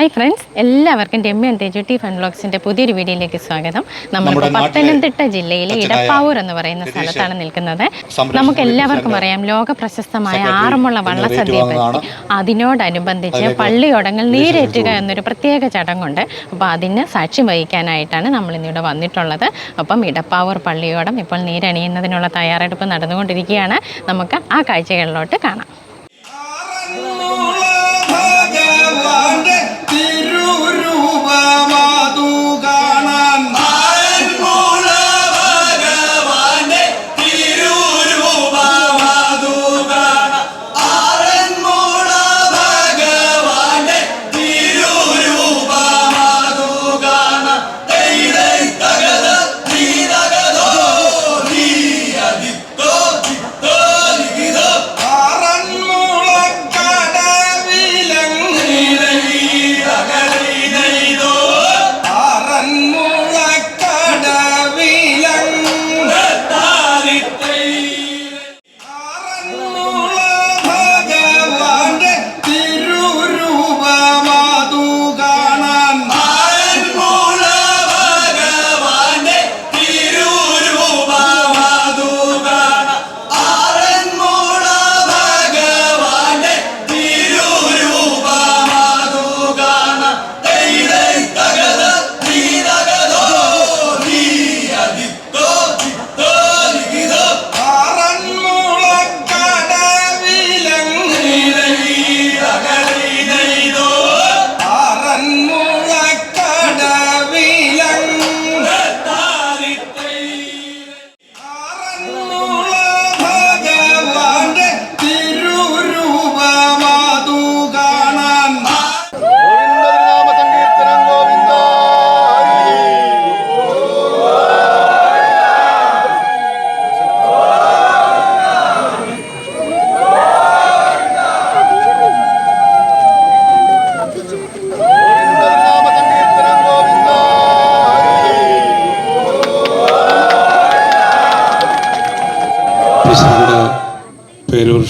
Hi friends എല്ലാവർക്കും Ramya Tejutty T fun ബ്ലോഗ്സിന്റെ പുതിയൊരു വീഡിയോയിലേക്ക് സ്വാഗതം. നമ്മൾ പത്തനംതിട്ട ജില്ലയിലെ ഇടപ്പാവൂർ എന്ന് പറയുന്ന സ്ഥലത്താണ് നിൽക്കുന്നത്. നമുക്ക് എല്ലാവർക്കും അറിയാം ലോക പ്രശസ്തമായ ആറന്മുള വള്ളസദ്യയെ പറ്റി. അതിനോടനുബന്ധിച്ച് പള്ളിയോടങ്ങൾ നീരേറ്റുക എന്നൊരു പ്രത്യേക ചടങ്ങുണ്ട്. അപ്പോൾ അതിന് സാക്ഷ്യം വഹിക്കാനായിട്ടാണ് നമ്മൾ ഇന്നിവിടെ വന്നിട്ടുള്ളത്. അപ്പം ഇടപ്പാവൂർ പള്ളിയോടം ഇപ്പോൾ നീരണിയുന്നതിനുള്ള തയ്യാറെടുപ്പ് നടന്നുകൊണ്ടിരിക്കുകയാണ്. നമുക്ക് ആ കാഴ്ചകളിലോട്ട് കാണാം. ഭഗവാന്റെ തിരുരൂപമാതു കാണാൻ.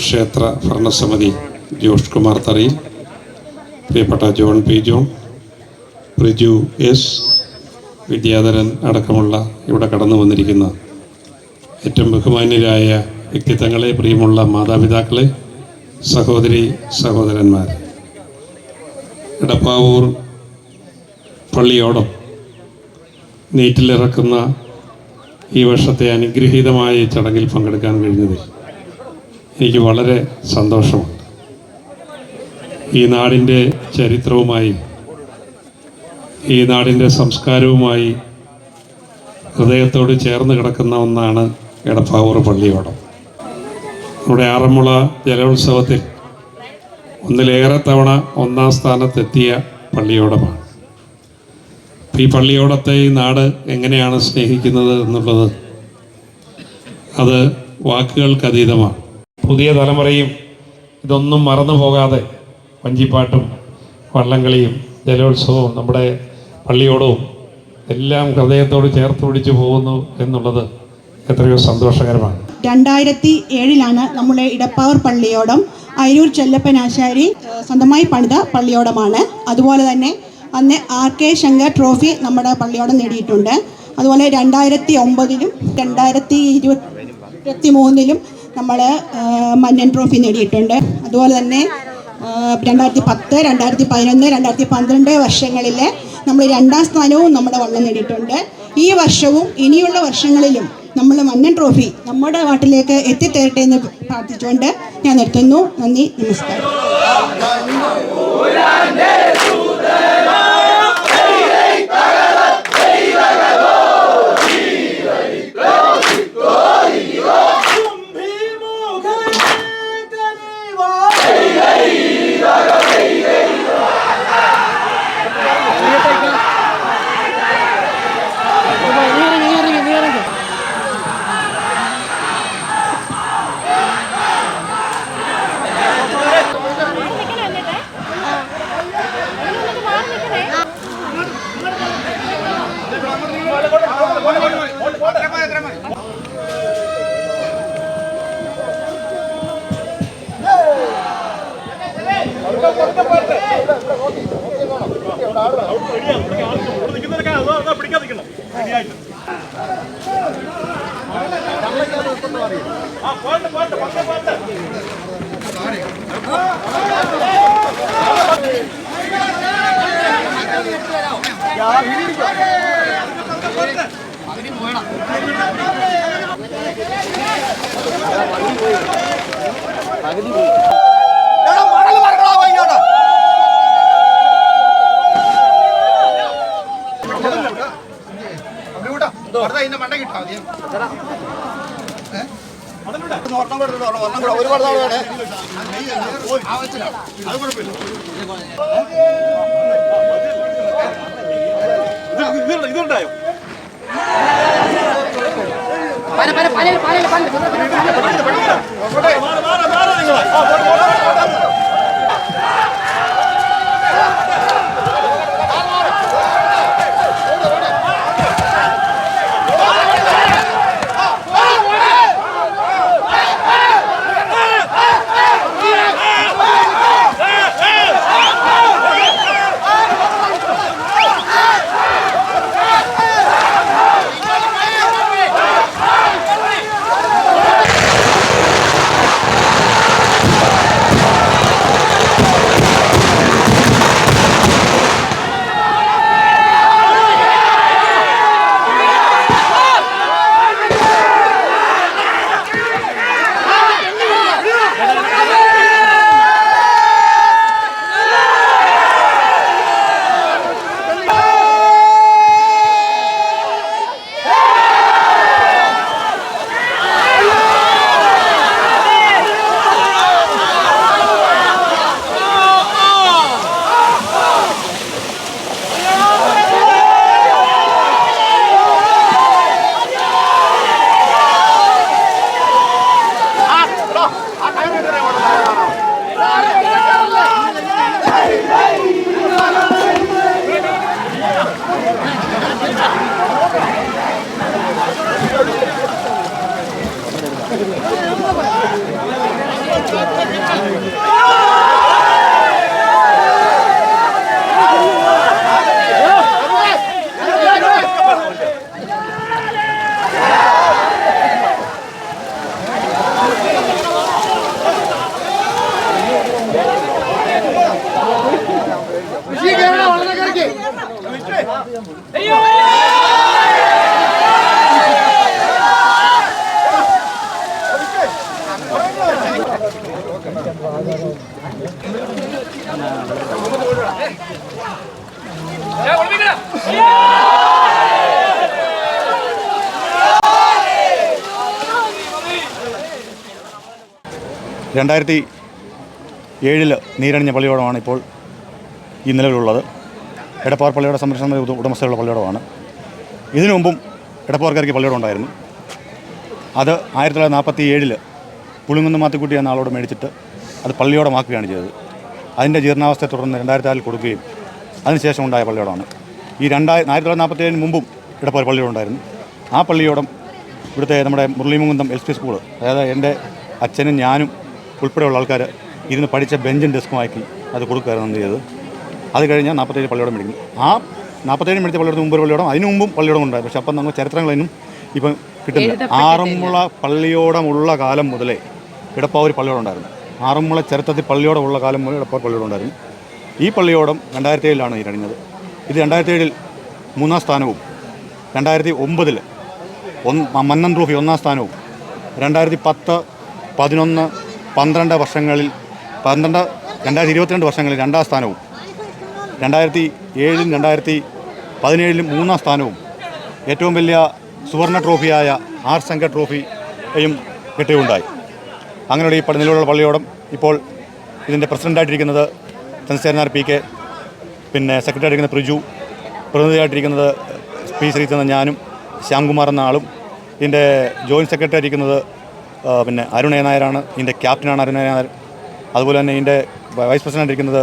ക്ഷേത്ര ഭരണസമിതി ജോഷ് കുമാർ തറി പ്രിയപ്പെട്ട John P John Riju S Vidyadharan അടക്കമുള്ള ഇവിടെ കടന്നു വന്നിരിക്കുന്ന ഏറ്റവും ബഹുമാന്യരായ വ്യക്തിത്വങ്ങളെ പ്രിയമുള്ള മാതാപിതാക്കളെ സഹോദരി സഹോദരന്മാർ ഇടപ്പാവൂർ പള്ളിയോടം നീറ്റിലിറക്കുന്ന ഈ വർഷത്തെ അനുഗ്രഹീതമായ ചടങ്ങിൽ പങ്കെടുക്കാൻ കഴിഞ്ഞതിൽ എനിക്ക് വളരെ സന്തോഷമുണ്ട്. ഈ നാടിന്റെ ചരിത്രവുമായി ഈ നാടിന്റെ സംസ്കാരവുമായി ഹൃദയത്തോട് ചേർന്ന് കിടക്കുന്ന ഒന്നാണ് എടപ്പാവൂർ പള്ളിയോടം നമ്മുടെ ആറന്മുള ജലോത്സവത്തിൽ ഒന്നിലേറെ തവണ ഒന്നാം സ്ഥാനത്തെത്തിയ പള്ളിയോടമാണ്. ഈ പള്ളിയോടത്തെ ഈ നാട് എങ്ങനെയാണ് സ്നേഹിക്കുന്നത് എന്നുള്ളത് അത് വാക്കുകൾക്ക് അതീതമാണ്. പുതിയ തലമുറയും ഇതൊന്നും മറന്നു പോകാതെ വഞ്ചിപ്പാട്ടും വള്ളംകളിയും ജലോത്സവവും നമ്മുടെ പള്ളിയോടവും എല്ലാം ഹൃദയത്തോട് ചേർത്ത് പിടിച്ചു പോകുന്നു എന്നുള്ളത് എത്രയോ സന്തോഷകരമാണ്. രണ്ടായിരത്തി ഏഴിലാണ് നമ്മുടെ ഇടപ്പാവർ പള്ളിയോടം അരൂർ ചെല്ലപ്പനാശാരി ആശാരി സ്വന്തമായി പണിത പള്ളിയോടമാണ്. അതുപോലെ തന്നെ അന്ന് ആർ കെ ശങ്കർ ട്രോഫി നമ്മുടെ പള്ളിയോടം നേടിയിട്ടുണ്ട്. അതുപോലെ രണ്ടായിരത്തി ഒമ്പതിലും രണ്ടായിരത്തി ഇരുപത്തി മൂന്നിലും നമ്മൾ മന്നൻ ട്രോഫി നേടിയിട്ടുണ്ട്. അതുപോലെ തന്നെ രണ്ടായിരത്തി പത്ത് രണ്ടായിരത്തി പതിനൊന്ന് രണ്ടായിരത്തി പന്ത്രണ്ട് വർഷങ്ങളിൽ നമ്മൾ രണ്ടാം സ്ഥാനവും നമ്മുടെ വള്ളം നേടിയിട്ടുണ്ട്. ഈ വർഷവും ഇനിയുള്ള വർഷങ്ങളിലും നമ്മൾ മന്നൻ ട്രോഫി നമ്മുടെ നാട്ടിലേക്ക് എത്തിത്തരട്ടെ എന്ന് പ്രാർത്ഥിച്ചുകൊണ്ട് ഞാൻ നിർത്തുന്നു. നന്ദി നമസ്കാരം. ഒരുപാട് നാൾ വേണേ பாரு Yeah. രണ്ടായിരത്തി ഏഴിൽ നീരണിഞ്ഞ പള്ളിയോടമാണ് ഇപ്പോൾ ഈ നിലവിലുള്ളത്. എടപ്പാർ പള്ളിയുടെ സംരക്ഷണ ഉട- ഉടമസ്ഥയുള്ള പള്ളിയോടമാണ്. ഇതിനു മുമ്പും എടപ്പാർക്കാർക്ക് പള്ളിയോടം ഉണ്ടായിരുന്നു. അത് ആയിരത്തി തൊള്ളായിരത്തി നാൽപ്പത്തി ഏഴിൽ പുളിങ്കുന്ന് മാത്തിക്കുട്ടി എന്ന ആളോട് മേടിച്ചിട്ട് അത് പള്ളിയോടമാക്കുകയാണ് ചെയ്തത്. അതിന്റെ ജീർണാവസ്ഥയെ തുടർന്ന് രണ്ടായിരത്തി ആറിൽ കൊടുക്കുകയും അതിനുശേഷം ഉണ്ടായ പള്ളിയോടമാണ് ഈ രണ്ടായി ആയിരത്തി തൊള്ളായിരത്തി നാൽപ്പത്തി ഏഴിന് മുമ്പും ഇടപ്പാർ പള്ളിയോടം ഉണ്ടായിരുന്നു ആ പള്ളിയോടം ഇവിടുത്തെ നമ്മുടെ മുരളീമുകുന്ദം എൽ പി സ്കൂൾ അതായത് എന്റെ അച്ഛനും ഞാനും ഉൾപ്പെടെയുള്ള ആൾക്കാർ ഇരുന്ന് പഠിച്ച ബെഞ്ചും ഡെസ്കുമാക്കി അത് കൊടുക്കുകയായിരുന്നു ചെയ്തത്? അത് കഴിഞ്ഞാൽ നാൽപ്പത്തേഴ് പള്ളിയോടം മേടിക്കും ആ നാൽപ്പത്തേഴ് മേടിച്ച പള്ളിയോടം മുമ്പ് പള്ളിയോടം അതിന് മുമ്പും പള്ളിയോടം ഉണ്ടായി. പക്ഷെ അപ്പം നമ്മൾ ചരിത്രങ്ങളൊന്നും ഇപ്പം കിട്ടുന്നില്ല. ആറന്മുള പള്ളിയോടമുള്ള കാലം മുതലേ ഇടപ്പാവൂർ പള്ളിയോടം ഉണ്ടായിരുന്നു. ആറന്മുള ചരിത്രത്തിൽ പള്ളിയോടമുള്ള കാലം മുതൽ ഇടപ്പാവൂർ പള്ളിയോടം ഉണ്ടായിരുന്നു. ഈ പള്ളിയോടം രണ്ടായിരത്തി ഏഴിലാണ് ഇരണിഞ്ഞത് ഇത് രണ്ടായിരത്തി ഏഴിൽ മൂന്നാം സ്ഥാനവും രണ്ടായിരത്തി ഒമ്പതിൽ ഒന്ന് മന്നൻ ട്രോഫി ഒന്നാം സ്ഥാനവും രണ്ടായിരത്തി പത്ത് പതിനൊന്ന് പന്ത്രണ്ട് വർഷങ്ങളിൽ പന്ത്രണ്ട് രണ്ടായിരത്തി ഇരുപത്തിരണ്ട് വർഷങ്ങളിൽ രണ്ടാം സ്ഥാനവും രണ്ടായിരത്തി ഏഴിലും രണ്ടായിരത്തി പതിനേഴിലും മൂന്നാം സ്ഥാനവും ഏറ്റവും വലിയ സുവർണ ട്രോഫിയായ ആർ സംഘ ട്രോഫിയും കിട്ടുകയുണ്ടായി അങ്ങനെയുള്ള ഈ നിലവിലുള്ള പള്ളിയോടം ഇപ്പോൾ ഇതിന്റെ പ്രസിഡന്റായിട്ടിരിക്കുന്നത് ചന്ദ്രശേഖരനാർ പി കെ പിന്നെ സെക്രട്ടറി ആയിരിക്കുന്നത് പ്രിജു പ്രതിനിധിയായിട്ടിരിക്കുന്നത് പി ശ്രീചന്ദ്രൻ ഞാനും ശ്യാംകുമാർ എന്ന ആളും ഇതിന്റെ ജോയിന്റ് സെക്രട്ടറി ആയിരിക്കുന്നത് പിന്നെ അരുൺ എ നായരാണ് ഇതിന്റെ ക്യാപ്റ്റനാണ് അരുൺ എ നായർ. അതുപോലെ തന്നെ ഇതിന്റെ വൈസ് പ്രസിഡന്റ് ഇരിക്കുന്നത്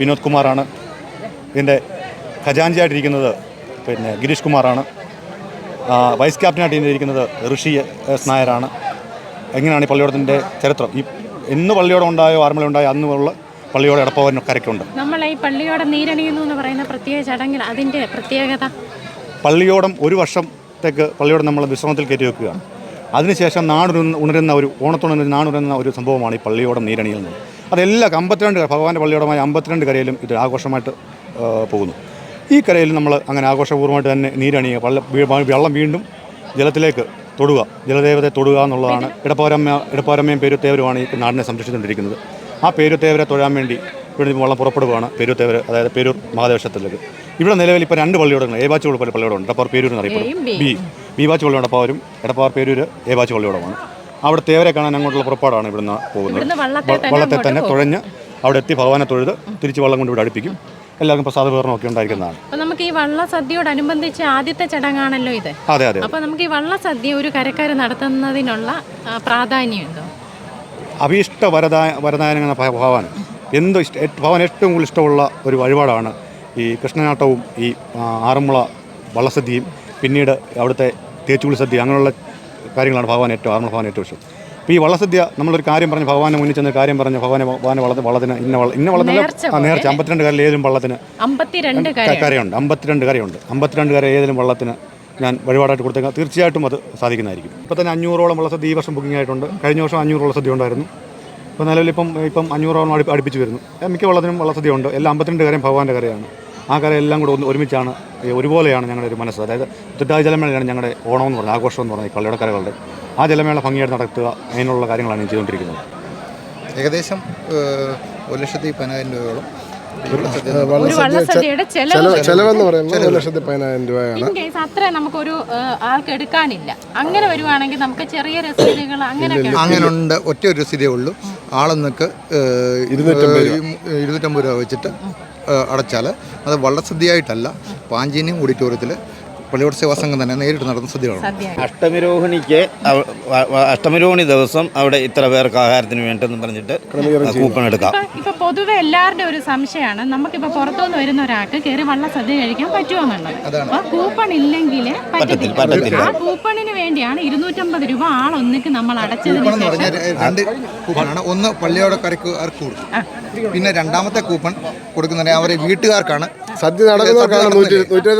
വിനോദ് കുമാറാണ്. ഇതിന്റെ ഖജാൻജിയായിട്ടിരിക്കുന്നത് പിന്നെ ഗിരീഷ് കുമാറാണ്. വൈസ് ക്യാപ്റ്റനായിട്ട് ഇതിന്റെ ഇരിക്കുന്നത് ഋഷി എസ് നായരാണ്. എങ്ങനെയാണ് ഈ പള്ളിയോടത്തിന്റെ ചരിത്രം? ഈ എന്ന് പള്ളിയോടം ഉണ്ടായോ ആറന്മുള ഉണ്ടായോ അന്നുള്ള പള്ളിയോട് എടപ്പവൻ കരയ്ക്കുണ്ട്. നമ്മൾ ഈ പള്ളിയോടം നീരണിയുന്നു എന്ന് പറയുന്ന പ്രത്യേക ചടങ്ങിൽ അതിന്റെ പ്രത്യേകത? പള്ളിയോടം ഒരു വർഷത്തേക്ക് പള്ളിയോടം നമ്മൾ വിശ്രമത്തിൽ കയറ്റി വെക്കുകയാണ്. അതിനുശേഷം നാടുണരുന്ന ഉണരുന്ന ഒരു ഓണത്തുണരുന്ന നാടുണരുന്ന ഒരു സംഭവമാണ് ഈ പള്ളിയോടം നീരണിയിൽ നിന്ന്. അതെല്ലാ അമ്പത്തിരണ്ട് ഭഗവാന്റെ പള്ളിയോടമായ അമ്പത്തിരണ്ട് കരയിലും ഇത് ആഘോഷമായിട്ട് പോകുന്നു. ഈ കരയിൽ നമ്മൾ അങ്ങനെ ആഘോഷപൂർവമായിട്ട് തന്നെ നീരണിയുക പള്ള വെള്ളം വീണ്ടും ജലത്തിലേക്ക് തൊടുക. ജലദേവതയെ തൊടുക എന്നുള്ളതാണ് ഇടപ്പോരമ്മ ഇടപ്പോരമ്മയും പേരുത്തേവരുമാണ് ഈ നാടിനെ സംരക്ഷിച്ചുകൊണ്ടിരിക്കുന്നത്. ആ പേരുത്തേവരെ തൊഴാൻ വേണ്ടി ഇവിടെ നിന്ന് പുറപ്പെടുവാണ് പുറപ്പെടുകയാണ് പേരുത്തേവർ അതായത് പേരൂർ മഹാദേവക്ഷത്തിലേക്ക് ഇവിടെ നിലവിൽ ഇപ്പോൾ രണ്ട് പള്ളിയോടങ്ങൾ പള്ളി പള്ളിയോടുണ്ട് അപ്പോൾ പേരൂർ എന്നറിയപ്പെടും ബി. ബി ബാച്ച് പള്ളിയോട് എടപ്പാവരും എടപ്പാർ എ ബാച്ച് പള്ളിയോടമാണ്. അവിടെ തേവരെ കാണാൻ അങ്ങോട്ടുള്ള പുറപ്പാടാണ് ഇവിടുന്ന് പോകുന്നത്. വള്ളത്തെ തന്നെ തുഴഞ്ഞ് അവിടെ എത്തി ഭഗവാനെ തൊഴുത് തിരിച്ച് വള്ളം കൊണ്ട് ഇവിടെ അടുപ്പിക്കും. എല്ലാവർക്കും പ്രസാദ വിതരണം ഒക്കെ ഉണ്ടായിരിക്കുന്നതാണ്. അപ്പോൾ നമുക്ക് ഈ വള്ള സദ്യയോടനുബന്ധിച്ച് ആദ്യത്തെ ചടങ്ങാണല്ലോ ഇത്. അതെ അതെ അപ്പൊ നമുക്ക് ഈ വള്ള സദ്യ ഒരു കരക്കാർ നടത്തുന്നതിനുള്ള പ്രാധാന്യമുണ്ടോ? അഭീഷ്ട വരദായ വരദായന എന്ന ഭഗവാൻ. എന്തോ ഇഷ്ട ഭവൻ ഭഗവാൻ ഏറ്റവും കൂടുതൽ ഇഷ്ടമുള്ള ഒരു വഴിപാടാണ് ഈ കൃഷ്ണനാട്ടവും ഈ ആറന്മുള വള്ളസദ്യയും പിന്നീട് അവിടുത്തെ തേച്ചുകുളി സദ്യ അങ്ങനെയുള്ള കാര്യങ്ങളാണ് ഭഗവാൻ ഏറ്റവും ആറന്മുള ഭഗവാൻ ഏറ്റവും ഇഷ്ടം. അപ്പോൾ ഈ വള്ളസദ്യ നമ്മളൊരു കാര്യം പറഞ്ഞ് ഭഗവാനെ മുന്നിൽ ചെന്ന് കാര്യം പറഞ്ഞ് ഭഗവാനെ ഭഗവാനെ വള വളത്തിന് ഇന്ന വള ഇന്ന വളത്തിന് നേർച്ച ആ നേർച്ച അമ്പത്തിരണ്ട് കരയിൽ ഏതെങ്കിലും വള്ളത്തിന് കരയുണ്ട്. അമ്പത്തിരണ്ട് കരയുണ്ട്. അമ്പത്തിരണ്ട് കര ഏതെങ്കിലും വള്ളത്തിന് ഞാൻ വഴിപാടായിട്ട് കൊടുത്തേക്കാം. തീർച്ചയായിട്ടും അത് സാധിക്കുന്നതായിരിക്കും. ഇപ്പോൾ തന്നെ അഞ്ഞൂറോളം വള്ളസദ്യ ഈ വർഷം ബുക്കിംഗ് ആയിട്ടുണ്ട്. കഴിഞ്ഞ വർഷം അഞ്ഞൂറ് വള്ളസദ്യ ഉണ്ടായിരുന്നു. ഇപ്പോൾ നിലവിൽ ഇപ്പം ഇപ്പം അഞ്ഞൂറോളം അടുപ്പി അടുപ്പിച്ച് വരുന്നു. മിക്ക വള്ളത്തിനും വള്ളസദ്യ ഉണ്ട്. എല്ലാം അമ്പത്തിരണ്ട് കരയും ഭഗവാന്റെ കരയാണ്. ആ കരയെല്ലാം എല്ലാം കൂടെ ഒന്ന് ഒരുമിച്ചാണ് ഒരുപോലെയാണ് ഞങ്ങളുടെ ഒരു മനസ്സ്. അതായത് തുറ്റായ ജലമേളയാണ് ഞങ്ങളുടെ ഓണം എന്ന് പറയുന്നത് ആഘോഷം എന്ന് പറയുന്നത് ഈ പള്ളിയുടെ കരകളുടെ ആ ജലമേള ഭംഗിയായിട്ട് നടത്തുക അതിനുള്ള കാര്യങ്ങളാണ് ഞാൻ ചെയ്തുകൊണ്ടിരിക്കുന്നത്. ഏകദേശം ഒരു ലക്ഷത്തി പതിനായിരം രൂപയോളം. ചെലവെന്ന് പറയുന്നത് ഒരു ലക്ഷത്തി പതിനായിരം രൂപയാണ്. അത്ര നമുക്കൊരു ആൾക്ക് എടുക്കാനില്ല. അങ്ങനെ വരുവാണെങ്കിൽ നമുക്ക് ചെറിയ രസീതുകൾ അങ്ങനെയൊക്കെ അങ്ങനെ ഉണ്ട് ഒറ്റ ഒരു രസീതേ ഉള്ളൂ. ആളെന്നൊക്കെ ഇരുന്നൂറ്റമ്പത് രൂപ വെച്ചിട്ട് അടച്ചാൽ അത് വള്ളസദ്യയായിട്ടല്ല പാഞ്ചിനിയും ഓഡിറ്റോറിയത്തിൽ പള്ളിയോട് സേവാ സംഘം തന്നെ നേരിട്ട് നടന്ന സദ്യകളാണ് അഷ്ടമിരോഹിണിക്ക് അഷ്ടമിരോഹിണി ദിവസം അവിടെ ഇത്ര പേർക്ക് ആഹാരത്തിന് വേണ്ടെന്ന് പറഞ്ഞിട്ട് കൂപ്പൺ എടുക്കാം. ഇപ്പൊ പൊതുവെ എല്ലാവരുടെ ഒരു സംശയമാണ്. നമുക്കിപ്പോ പുറത്തുനിന്ന് വരുന്ന ഒരാൾക്ക് കയറി വള്ള സദ്യ കഴിക്കാൻ പറ്റുമോ എന്നുള്ളത്. അപ്പൊ കൂപ്പൺ ഇല്ലെങ്കിൽ പറ്റത്തില്ല. ആ കൂപ്പണിന് വേണ്ടിയാണ് ഇരുന്നൂറ്റമ്പത് രൂപ ആൾ ആളൊന്നിക്ക് നമ്മൾ അടച്ചതിന് ശേഷം രണ്ട് കൂപ്പണാണ്. ഒന്ന് പള്ളിയോടെ കരക്കാർക്ക് കൊടുക്കും. പിന്നെ രണ്ടാമത്തെ കൂപ്പൺ കൊടുക്കുന്നത് അവരെ വീട്ടുകാർക്കാണ് സദ്യ നടക്കുന്നവർക്കാണ്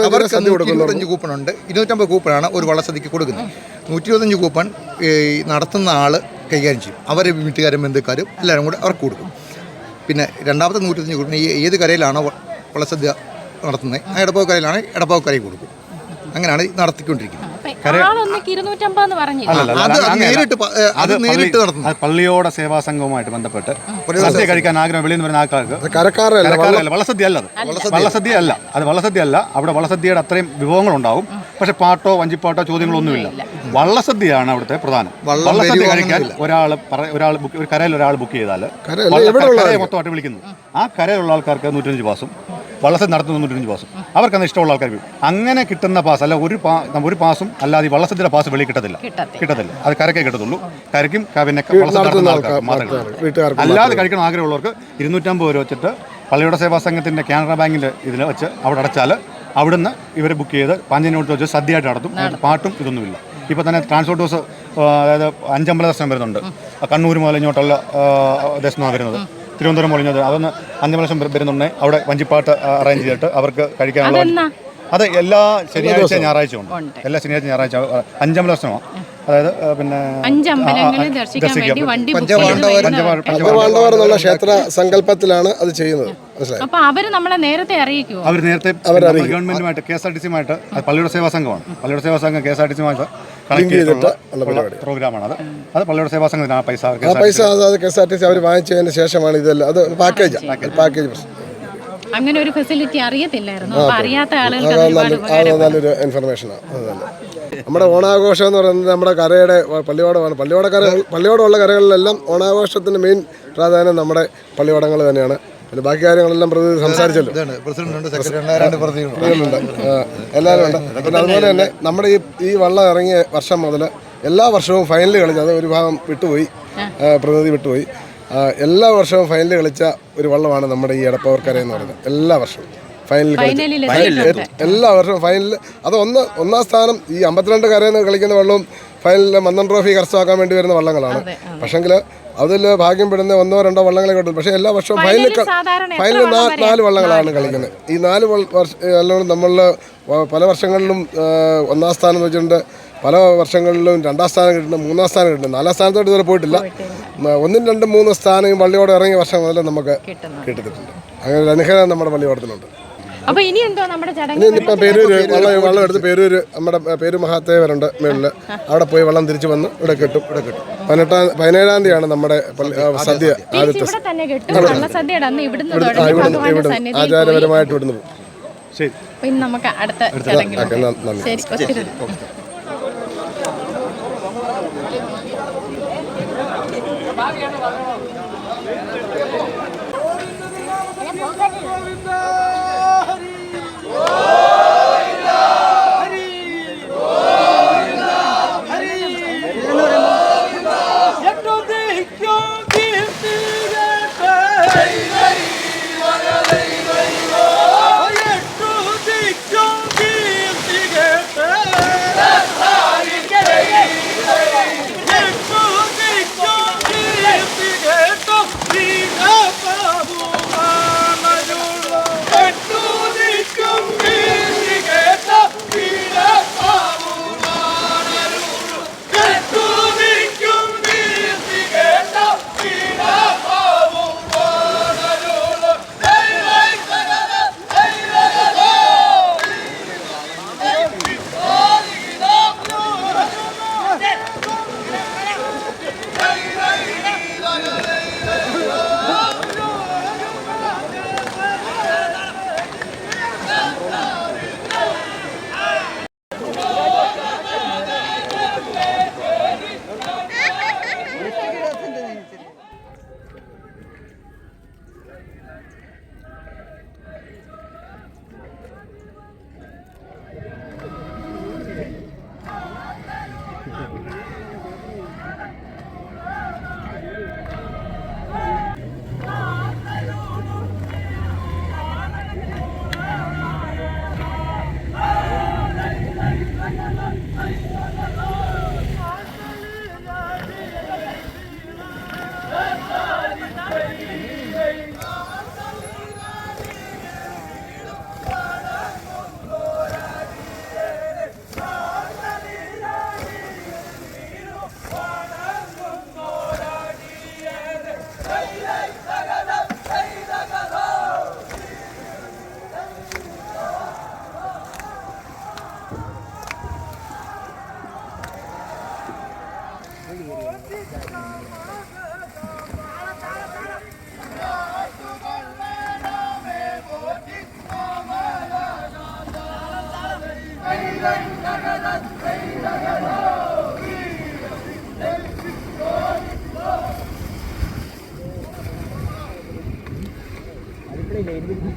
അവർക്ക് കൂപ്പൺ ഉണ്ട് ഇരുന്നൂറ്റമ്പത് കൂപ്പണാണ് ഒരു വള്ളസദ്യക്ക് കൊടുക്കുന്നത്. നൂറ്റി ഇരുപത്തഞ്ച് കൂപ്പൺ ഈ നടത്തുന്ന ആൾ കൈകാര്യം ചെയ്യും. അവരെ വീട്ടുകാരും ബന്ധുക്കാരും എല്ലാവരും കൂടെ അവർക്ക് കൊടുക്കും. പിന്നെ രണ്ടാമത്തെ നൂറ്റിരുപത്തഞ്ച് കൂപ്പൺ ഈ ഏത് കരയിലാണോ വള്ളസദ്യ നടത്തുന്നത് ആ ഇടപ്പാവ് കരയിലാണ് ഇടപ്പാവ് കരയിൽ കൊടുക്കും. അങ്ങനെയാണ് നടത്തിക്കൊണ്ടിരിക്കുന്നത്. പള്ളിയോടെ സേവാ സംഘവുമായിട്ട് ബന്ധപ്പെട്ട് സദ്യ കഴിക്കാൻ ആഗ്രഹം വെളിയിൽ നിന്ന് വരുന്ന ആൾക്കാർക്ക് വള്ളസദ്യ അല്ല അത്. വള്ളസദ്യ. അല്ല അത് വള്ളസദ്യ അല്ല അവിടെ വള്ളസദ്യയുടെ അത്രയും വിഭവങ്ങളുണ്ടാവും. പക്ഷെ പാട്ടോ വഞ്ചിപ്പാട്ടോ ചോദ്യങ്ങളൊന്നുമില്ല. വള്ളസദ്യയാണ് അവിടുത്തെ പ്രധാനം. വള്ളം വള്ളസദ്യ കഴിക്കാൻ ഒരാൾ ഒരാൾ ബുക്ക് ഒരു കരയിൽ ഒരാൾ ബുക്ക് ചെയ്താൽ. കരയെ മൊത്തമായിട്ട് വിളിക്കുന്നു. ആ കരയിലുള്ള ആൾക്കാർക്ക് നൂറ്റഞ്ച് പാസും വള്ളസദ്യ നടത്തുന്ന നൂറ്റഞ്ച് പാസും. അവർക്കന്ന് ഇഷ്ടമുള്ള ആൾക്കാർ അങ്ങനെ കിട്ടുന്ന പാസ് അല്ല ഒരു പാ ഒരു പാസും അല്ലാതെ ഈ വള്ളസദ്യയുടെ പാസ് വെളി കിട്ടത്തില്ല. കിട്ടത്തില്ല. അത് കരക്കേ കിട്ടത്തുള്ളൂ. കരയ്ക്കും പിന്നെ വള്ളസദ്യ നടത്തുന്ന നടത്തുന്ന ആൾക്കാർ ആൾക്കാർക്ക് മാത്രമേ അല്ലാതെ കഴിക്കണം ആഗ്രഹമുള്ളവർക്ക് ഇരുന്നൂറ്റമ്പത് രൂപ വെച്ചിട്ട് പള്ളിയുടെ സേവാ സംഘത്തിന്റെ കാനറ ബാങ്കിന്റെ ഇതിൽ വെച്ച് അവിടെ അടച്ചാൽ അവിടുന്ന് ഇവരെ ബുക്ക് ചെയ്ത് പാഞ്ചനോട്ട് വെച്ച് സദ്യയായിട്ട് നടത്തും. പാട്ടും ഇതൊന്നുമില്ല. ഇപ്പോൾ തന്നെ ട്രാൻസ്പോർട്ട് ബസ് അതായത് അഞ്ചമ്പല ദർശനം വരുന്നുണ്ട്. കണ്ണൂർ മുതൽ ഇങ്ങോട്ടുള്ള ദർശനമാണ് വരുന്നത്. തിരുവനന്തപുരം മുതൽ ഇങ്ങോട്ട് അതൊന്ന് അഞ്ചമ്പല ദർശനം വരുന്നുണ്ട്. അവിടെ വഞ്ചിപ്പാട്ട് അറേഞ്ച് ചെയ്തിട്ട് അവർക്ക് കഴിക്കാനുള്ള അതെ എല്ലാ ശനിയാഴ്ച ഞായറാഴ്ച ഉണ്ട്. എല്ലാ ശനിയാഴ്ച ഞായറാഴ്ച. അഞ്ചമ്പല ദർശനമാണ് അതായത് പിന്നെ പഞ്ചപാണ്ഡവർ- എന്നുള്ള ക്ഷേത്ര സങ്കല്പത്തിലാണ് അത് ചെയ്യുന്നത്. മനസ്സിലായി? അപ്പൊ അവർ നമ്മളെ നേരത്തെ അറിയിക്കുമോ അവർ നേരത്തെ ഗവൺമെന്റുമായിട്ട് കെ എസ് ആർ ടി സിയുമായിട്ട് പള്ളിയുടെ സേവാ സംഘമാണ്. പള്ളിയുടെ സേവാ സംഘം കെ എസ് ആർ ടി സിയുമായിട്ട് കണക്ട് ചെയ്തിട്ട് ഉള്ള പരിപാടി. പ്രോഗ്രാമാണ് അത് അത് പള്ളിയുടെ സേവാ സംഘത്തിന് ആ പൈസ ആ പൈസ അതായത് K S R T C അവർ വാങ്ങിച്ചതിന് ശേഷമാണ് ഇതെല്ലാം. അത് പാക്കേജ്. പാക്കേജ്. പ്രശ്നം. അങ്ങനെ ഒരു ഫെസിലിറ്റി അറിയത്തില്ലായിരുന്നു. അറിയാത്ത ആളുകൾക്ക് അത് അത് അത് നല്ലൊരു ഇൻഫർമേഷനാണ് നമ്മുടെ ഓണാഘോഷം എന്ന് പറയുന്നത് നമ്മുടെ കരയുടെ പള്ളിയോടമാണ് പള്ളിയോട കര പള്ളിയോടമുള്ള കരകളിലെല്ലാം ഓണാഘോഷത്തിന്റെ മെയിൻ പ്രാധാന്യം നമ്മുടെ പള്ളിയോടങ്ങൾ തന്നെയാണ്. പിന്നെ ബാക്കി കാര്യങ്ങളെല്ലാം പ്രതി സംസാരിച്ചല്ലോ. ഇതാണ്. പ്രസിഡന്റ് ഉണ്ട് സെക്രട്ടറി രണ്ട് പ്രതികളുണ്ട് എല്ലാവരും ഉണ്ട്. പിന്നെ അതുപോലെ തന്നെ നമ്മുടെ ഈ ഈ വള്ളം ഇറങ്ങിയ വർഷം മുതൽ എല്ലാ വർഷവും ഫൈനൽ കളിച്ച അത് ഒരു ഭാഗം വിട്ടുപോയി. പ്രതിനിധി വിട്ടുപോയി. എല്ലാ വർഷവും ഫൈനൽ കളിച്ച ഒരു വള്ളമാണ് നമ്മുടെ ഈ എടപ്പവർക്കര എന്ന് പറയുന്നത്. എല്ലാ വർഷവും ഫൈനലിൽ കളിച്ച്. എല്ലാ വർഷവും ഫൈനലിൽ അത് ഒന്ന് ഒന്നാം സ്ഥാനം ഈ അമ്പത്തിരണ്ട് കരയിൽ നിന്ന് കളിക്കുന്ന വെള്ളവും ഫൈനലിൽ മന്ദൻ ട്രോഫി കരസ്ഥമാക്കാൻ വേണ്ടി വരുന്ന വള്ളങ്ങളാണ്. പക്ഷെങ്കിൽ അതിൽ ഭാഗ്യം പെടുന്ന ഒന്നോ രണ്ടോ വള്ളങ്ങളെ കിട്ടും പക്ഷേ എല്ലാ വർഷവും ഫൈനലിൽ ഫൈനലിൽ നാല് വള്ളങ്ങളാണ് കളിക്കുന്നത്. ഈ നാല് വർഷം നമ്മളിൽ പല വർഷങ്ങളിലും ഒന്നാം സ്ഥാനം വെച്ചിട്ടുണ്ട്. പല വർഷങ്ങളിലും രണ്ടാം സ്ഥാനം കിട്ടുന്നുണ്ട് മൂന്നാം സ്ഥാനം കിട്ടുന്നുണ്ട് നാലാം സ്ഥാനത്തോട്ട് ഇതുവരെ പോയിട്ടില്ല. ഒന്നും രണ്ടും മൂന്നും സ്ഥാനം പള്ളിയോടെ ഇറങ്ങിയ വർഷം മുതൽ നമുക്ക് കിട്ടുന്നുണ്ട് അങ്ങനെ ഒരു അനുഗ്രഹം നമ്മുടെ പള്ളിയോടത്തിലുണ്ട്. ഇനി എന്തോ നമ്മുടെ നമ്മുടെ മഹാദേവരുണ്ട് മേളിൽ അവിടെ പോയി വെള്ളം തിരിച്ചു വന്ന് ഇവിടെ കിട്ടും ഇവിടെ കിട്ടും. പതിനെട്ടാം പതിനേഴാം തീയതിയാണ് നമ്മുടെ സദ്യ ആദ്യത്തെ തന്നെ അന്ന് സന്നിധി ആചാരപരമായിട്ട് ഇവിടുന്ന് പോകും അപ്പൊ നമുക്ക് അടുത്ത ശരി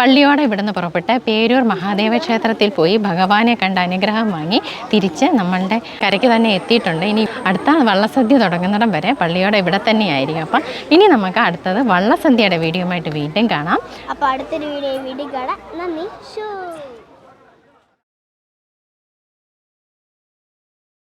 പള്ളിയോടെ ഇവിടുന്ന് പുറപ്പെട്ട് പേരൂർ മഹാദേവ ക്ഷേത്രത്തിൽ പോയി ഭഗവാനെ കണ്ട് അനുഗ്രഹം വാങ്ങി തിരിച്ച് നമ്മളുടെ കരയ്ക്ക് തന്നെ എത്തിയിട്ടുണ്ട്. ഇനി അടുത്ത വള്ളസദ്യ തുടങ്ങുന്നിടം വരെ പള്ളിയോടെ ഇവിടെ തന്നെയായിരിക്കും. അപ്പം ഇനി നമുക്ക് അടുത്തത് വള്ളസദ്യയുടെ വീഡിയോ ആയിട്ട് വീണ്ടും കാണാം. അപ്പോൾ അടുത്തൊരു വീഡിയോ വീഡിയോ കാണാം. നന്ദി.